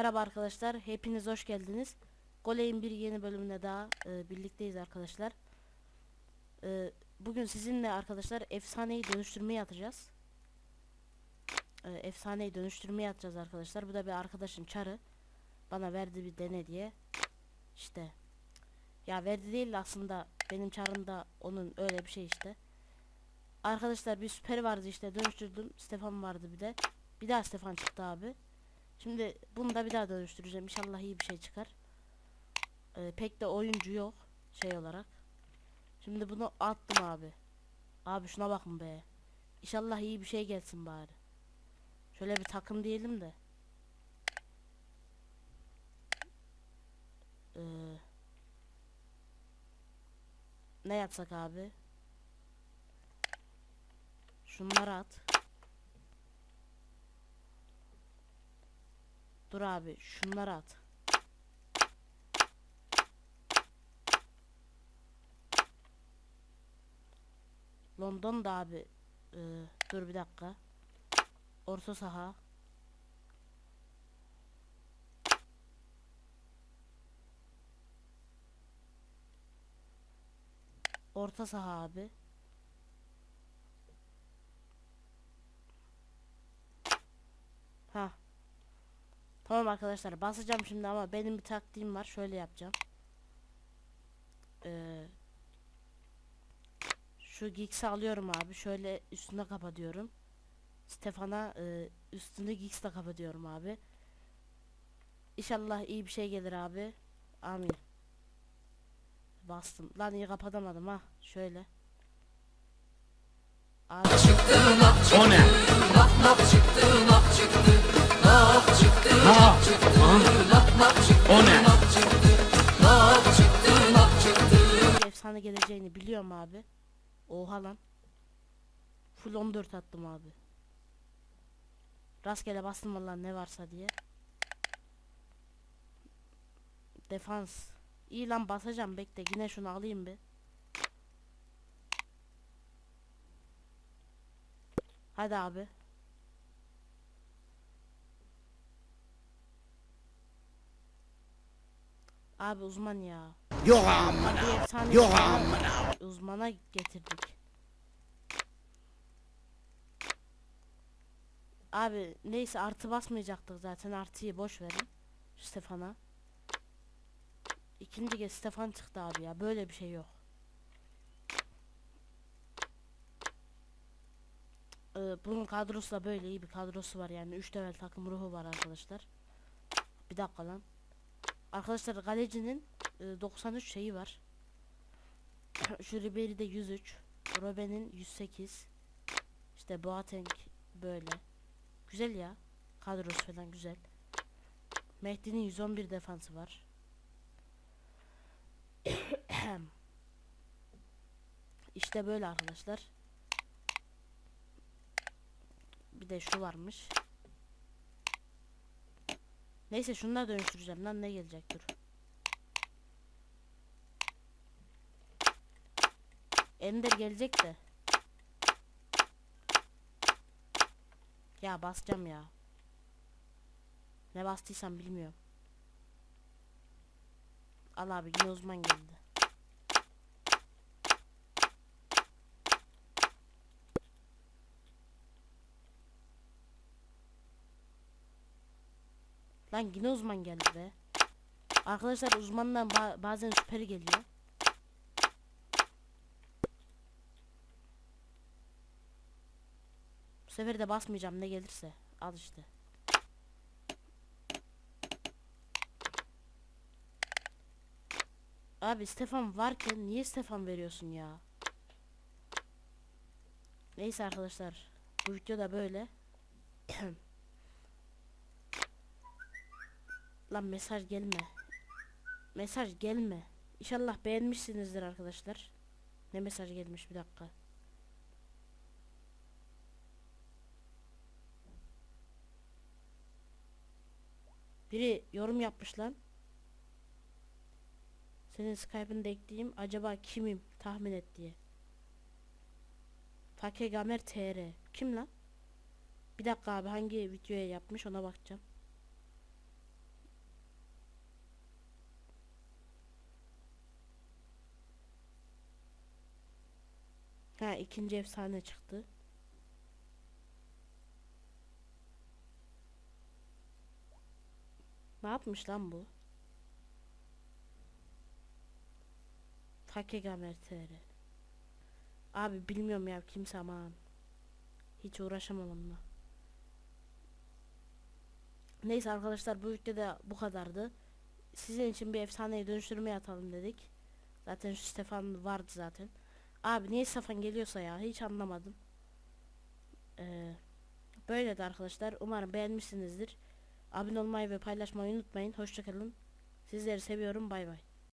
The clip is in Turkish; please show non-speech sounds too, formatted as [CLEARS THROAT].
Merhaba arkadaşlar, hepiniz hoş geldiniz. Goley'in bir yeni bölümüne daha e, birlikteyiz arkadaşlar. E, bugün sizinle arkadaşlar efsaneyi dönüştürmeye atacağız. E, efsaneyi dönüştürmeye atacağız arkadaşlar. Bu da bir arkadaşın çarı. Bana verdi bir dene diye. İşte. Ya verdi değil de aslında benim çarım da onun öyle bir şey işte. Arkadaşlar bir süper vardı işte dönüştürdüm. Stefan vardı bir de. Bir daha Stefan çıktı abi. Şimdi bunu da bir daha dönüştüreceğim. İnşallah iyi bir şey çıkar. Ee, pek de oyuncu yok şey olarak. Şimdi bunu attım abi. Abi şuna bakın be. İnşallah iyi bir şey gelsin bari. Şöyle bir takım diyelim de. Ee, ne yapsak abi? Şunları at. Dur abi şunları at. London da abi. Ee, dur bir dakika. Orta saha. Orta saha abi. Ha. Tamam arkadaşlar basacağım şimdi ama benim bir taktiğim var. Şöyle yapacağım. Ee, şu Giggs'i alıyorum abi. Şöyle üstüne kapatıyorum. Stefan'a e, üstünü Giggs'le kapatıyorum abi. İnşallah iyi bir şey gelir abi. Amin. Bastım. Lan iyi kapatamadım ha. Şöyle. Abi. O ne? Ha. O ne? efsane geleceğini biliyorum abi. Oha lan. Full 14 attım abi. Rastgele bastım vallahi ne varsa diye. Defans. İyi lan basacağım bekle yine şunu alayım bir. Hadi abi. Abi uzman ya. Yok amına. Yok amına. uzmana getirdik. Abi neyse artı basmayacaktık zaten artıyı boş verin. Stefan'a. İkinci kez Stefan çıktı abi ya böyle bir şey yok. Ee, bunun kadrosu da böyle iyi bir kadrosu var yani 3 level takım ruhu var arkadaşlar. Bir dakika lan. Arkadaşlar kalecinin e, 93 şeyi var. [CLEARS THROAT] Şu Ribery'de 103. Robben'in 108. İşte Boateng böyle. Güzel ya. Kadrosu falan güzel. Mehdi'nin 111 defansı var. [CLEARS THROAT] işte böyle arkadaşlar. Bir de şu varmış. Neyse şunları dönüştüreceğim lan ne gelecek dur. Ender gelecek de. Ya basacağım ya. Ne bastıysam bilmiyorum. Al abi yine uzman geldi. Lan yine uzman geldi be. Arkadaşlar uzmandan ba- bazen süperi geliyor. Bu sefer de basmayacağım ne gelirse. Al işte. Abi Stefan varken niye Stefan veriyorsun ya? Neyse arkadaşlar. Bu video da böyle. [CLEARS THROAT] Lan mesaj gelme. Mesaj gelme. İnşallah beğenmişsinizdir arkadaşlar. Ne mesaj gelmiş bir dakika. Biri yorum yapmış lan. Senin Skype'ını da ekleyeyim. Acaba kimim? Tahmin et diye. Takegamer TR. Kim lan? Bir dakika abi hangi videoya yapmış ona bakacağım. Ha ikinci efsane çıktı. Ne yapmış lan bu? Takegamer TR. Abi bilmiyorum ya kimse aman. Hiç uğraşamam onunla. Neyse arkadaşlar bu videoda bu kadardı. Sizin için bir efsaneyi dönüştürmeye atalım dedik. Zaten şu Stefan vardı zaten. Abi niye Stefan geliyorsa ya hiç anlamadım. Ee, böyle de arkadaşlar umarım beğenmişsinizdir. Abone olmayı ve paylaşmayı unutmayın. Hoşçakalın. Sizleri seviyorum. Bay bay.